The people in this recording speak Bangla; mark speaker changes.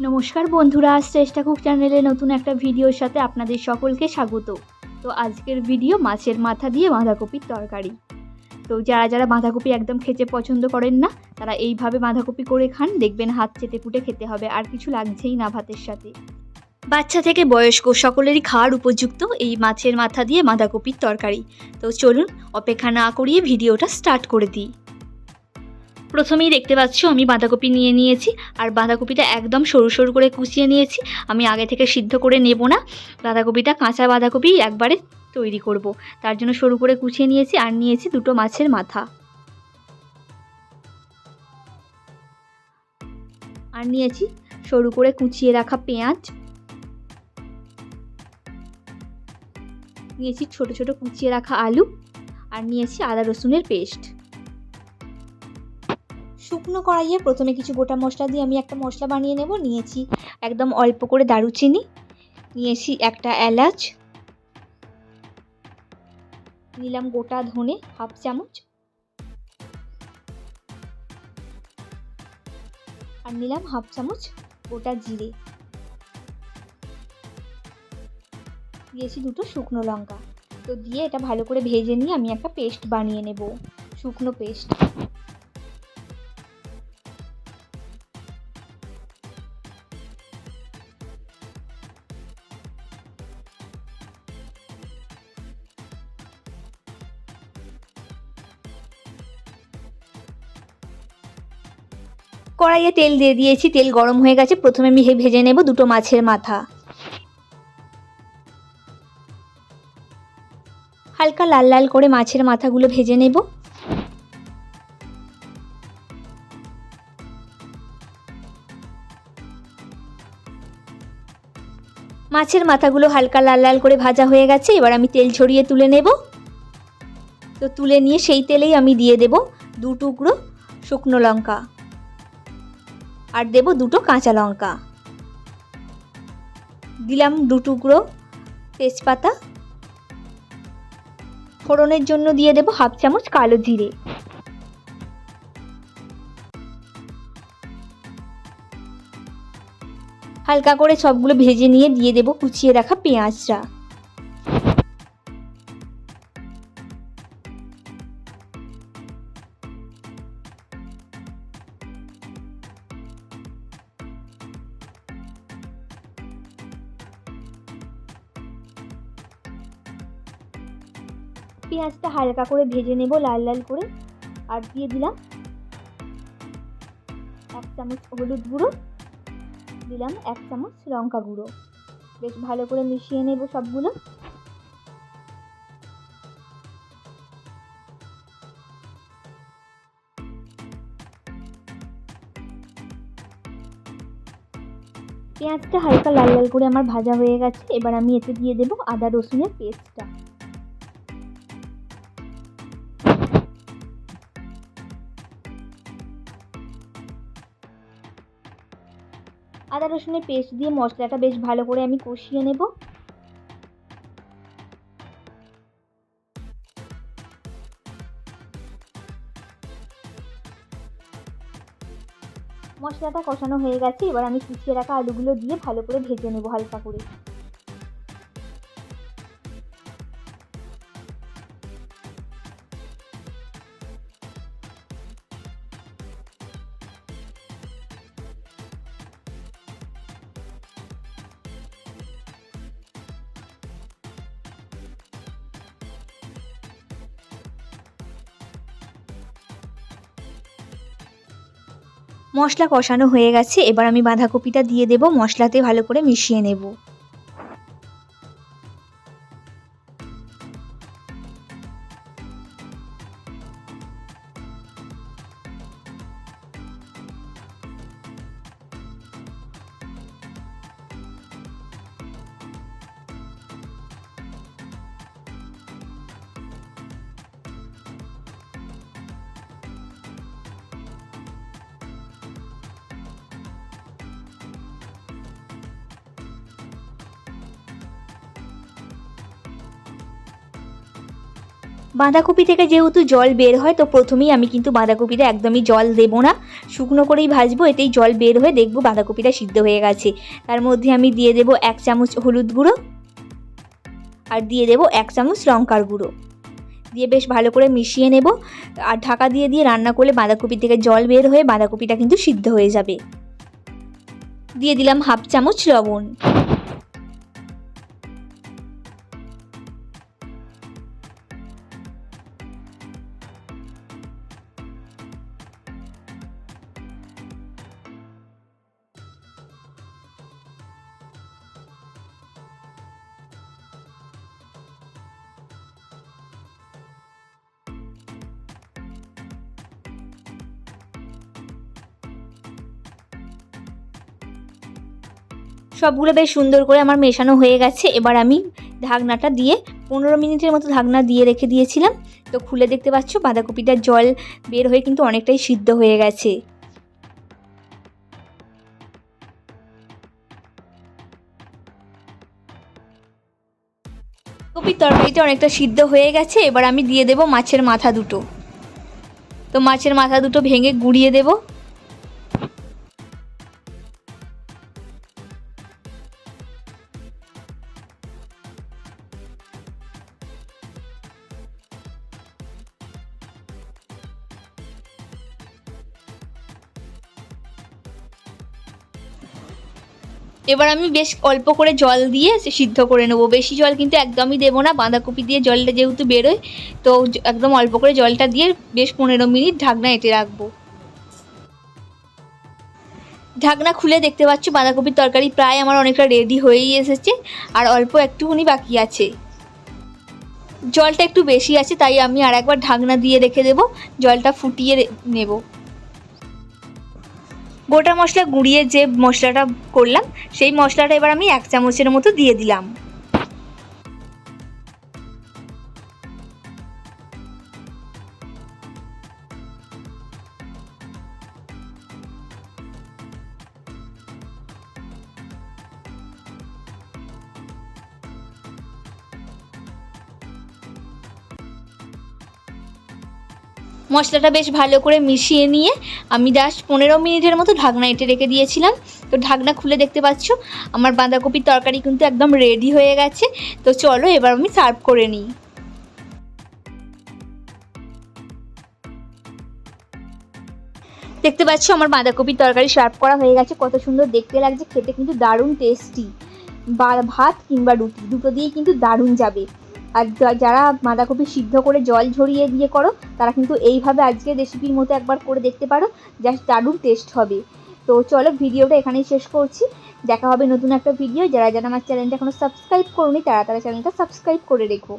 Speaker 1: নমস্কার বন্ধুরা, শ্রেষ্ঠা কুক চ্যানেলে নতুন একটা ভিডিওর সাথে আপনাদের সকলকে স্বাগত। তো আজকের ভিডিও মাছের মাথা দিয়ে বাঁধাকপির তরকারি। তো যারা যারা বাঁধাকপি একদম খেতে পছন্দ করেন না, তারা এইভাবে বাঁধাকপি করে খান, দেখবেন হাত চেটে পুটে খেতে হবে, আর কিছু লাগছেই না ভাতের সাথে। বাচ্চা থেকে বয়স্ক সকলেরই খাওয়ার উপযুক্ত এই মাছের মাথা দিয়ে বাঁধাকপির তরকারি। তো চলুন, অপেক্ষা না করিয়ে ভিডিওটা স্টার্ট করে দিই। প্রথমেই দেখতে পাচ্ছ আমি বাঁধাকপি নিয়ে নিয়েছি, আর বাঁধাকপিটা একদম সরু সরু করে কুচিয়ে নিয়েছি। আমি আগে থেকে সিদ্ধ করে নেব না। বাঁধাকপিটা কাঁচা বাঁধাকপি একবারে তৈরি করব। তার জন্য সরু করে কুচিয়ে নিয়েছি আর নিয়েছি দুটো মাছের মাথা। আর নিয়েছি সরু করে কুচিয়ে রাখা পেঁয়াজ। নিয়েছি ছোট ছোট কুচিয়ে রাখা আলু। আর নিয়েছি আদা রসুনের পেস্ট। শুকনো কড়াইয়ে প্রথমে কিছু গোটা মশলা দিয়ে আমি একটা মশলা বানিয়ে নেব, নিয়েছি একদম অল্প করে দারুচিনি, নিয়েছি একটা এলাচ, নিলাম গোটা ধনে হাফ চামচ, আর নিলাম হাফ চামচ গোটা জিরে। দিয়েছি দুটো শুকনো লঙ্কা। তো দিয়ে এটা ভালো করে ভেজে নিয়ে আমি একটা পেস্ট বানিয়ে নেব, শুকনো পেস্ট। কড়াইয়ে তেল দিয়ে দিয়েছি। তেল গরম হয়ে গেছে। প্রথমে আমি ভেজে নেব দুটো মাছের মাথা। হালকা লাল লাল করে মাছের মাথাগুলো ভেজে নেব। মাছের মাথাগুলো হালকা লাল লাল করে ভাজা হয়ে গেছে। এবার আমি তেল ছড়িয়ে তুলে নেব। তো তুলে নিয়ে সেই তেলেই আমি দিয়ে দেব দু টুকরো শুকনো লঙ্কা। আর দেব দুটো কাঁচা লঙ্কা। দিলাম দু টুকরো তেজপাতা। ফোড়নের জন্য দিয়ে দেব হাফ চামচ কালো জিরে। হালকা করে সবগুলো ভেজে নিয়ে দিয়ে দেব কুচিয়ে রাখা পেঁয়াজটা। পেঁয়াজটা হালকা করে ভেজে নেব লাল লাল করে। আর দিয়ে দিলাম এক চামচ হলুদ গুঁড়ো, দিলাম এক চামচ লঙ্কা গুঁড়ো। বেশ ভালো করে মিশিয়ে নেব সবগুলো। পেঁয়াজটা হালকা লাল লাল করে আমার ভাজা হয়ে গেছে। এবার আমি এতে দিয়ে দেব আদা রসুনের পেস্টটা। আদা রসুনের পেস্ট দিয়ে মশলাটা বেশ ভালো করে আমি কষিয়ে নেব। মশলাটা কষানো হয়ে গেছে, এবার আমি কুচিয়ে রাখা আলুগুলো দিয়ে ভালো করে ভেজে নেব হালকা করে। মশলা কষানো হয়ে গেছে এবার আমি বাঁধাকপিটা দিয়ে দেব মশলাতে ভালো করে মিশিয়ে নেব। বাঁধাকপি থেকে যেহেতু জল বের হয়, তো প্রথমেই আমি কিন্তু বাঁধাকপিটা একদমই জল দেবো না। শুকনো করেই ভাজবো, এতেই জল বের হয়ে দেখব বাঁধাকপিটা সিদ্ধ হয়ে গেছে। তার মধ্যে আমি দিয়ে দেবো এক চামচ হলুদ গুঁড়ো আর দিয়ে দেবো এক চামচ লঙ্কার গুঁড়ো। দিয়ে বেশ ভালো করে মিশিয়ে নেব। আর ঢাকা দিয়ে দিয়ে রান্না করলে বাঁধাকপি থেকে জল বের হয়ে বাঁধাকপিটা কিন্তু সিদ্ধ হয়ে যাবে। দিয়ে দিলাম হাফ চামচ লবণ। সবগুলো বেশ সুন্দর করে আমার মেশানো হয়ে গেছে। এবার আমি ঢাকনাটা দিয়ে পনেরো মিনিটের মতো ঢাকনা দিয়ে রেখে দিয়েছিলাম। তো খুলে দেখতে পাচ্ছ, বাঁধাকপিটার জল বের হয়ে কিন্তু অনেকটাই সিদ্ধ হয়ে গেছে। কপির তরকারিটা অনেকটা সিদ্ধ হয়ে গেছে। এবার আমি দিয়ে দেব মাছের মাথা দুটো। তো মাছের মাথা দুটো ভেঙে গুঁড়িয়ে দেবো। এবার আমি বেশ অল্প করে জল দিয়ে সিদ্ধ করে নেব। বেশি জল কিন্তু একদমই দেবো না, বাঁধাকপি দিয়ে জলটা যেহেতু বেরোয়, তো একদম অল্প করে জলটা দিয়ে বেশ পনেরো মিনিট ঢাকনা এঁটে রাখব। ঢাকনা খুলে দেখতে পাচ্ছ, বাঁধাকপির তরকারি প্রায় আমার অনেকটা রেডি হয়েই এসেছে, আর অল্প একটুখানি বাকি আছে। জলটা একটু বেশি আছে, তাই আমি আর একবার ঢাকনা দিয়ে রেখে দেবো, জলটা ফুটিয়ে নেব। গোটা মশলা গুঁড়িয়ে যে মশলাটা করলাম, সেই মশলাটা এবার আমি এক চামচের মতো দিয়ে দিলাম। মশলাটা বেশ ভালো করে মিশিয়ে নিয়ে আমি জাস্ট পনেরো মিনিটের মতো ঢাকনা এঁটে রেখে দিয়েছিলাম। তো ঢাকনা খুলে দেখতে পাচ্ছ, আমার বাঁধাকপির তরকারি কিন্তু একদম রেডি হয়ে গেছে। তো চলো এবার আমি সার্ভ করে নিই। দেখতে পাচ্ছ, আমার বাঁধাকপির তরকারি সার্ভ করা হয়ে গেছে। কত সুন্দর দেখতে লাগছে, খেতে কিন্তু দারুণ টেস্টি বা, ভাত কিংবা রুটি, দুটো দিয়েই কিন্তু দারুণ যাবে। আর যারা বাঁধাকপি সিদ্ধ করে জল ঝরিয়ে দিয়ে করো, তারা কিন্তু এইভাবে আজকে রেসিপির মতো একবার করে দেখতে পারো জাস্ট দারুণ টেস্ট হবে। তো চলো ভিডিওটা এখানেই শেষ করছি। দেখা হবে নতুন একটা ভিডিও যারা যারা আমার চ্যানেলটা এখনও সাবস্ক্রাইব করুনি, তারা তারা চ্যানেলটা সাবস্ক্রাইব করে রেখো।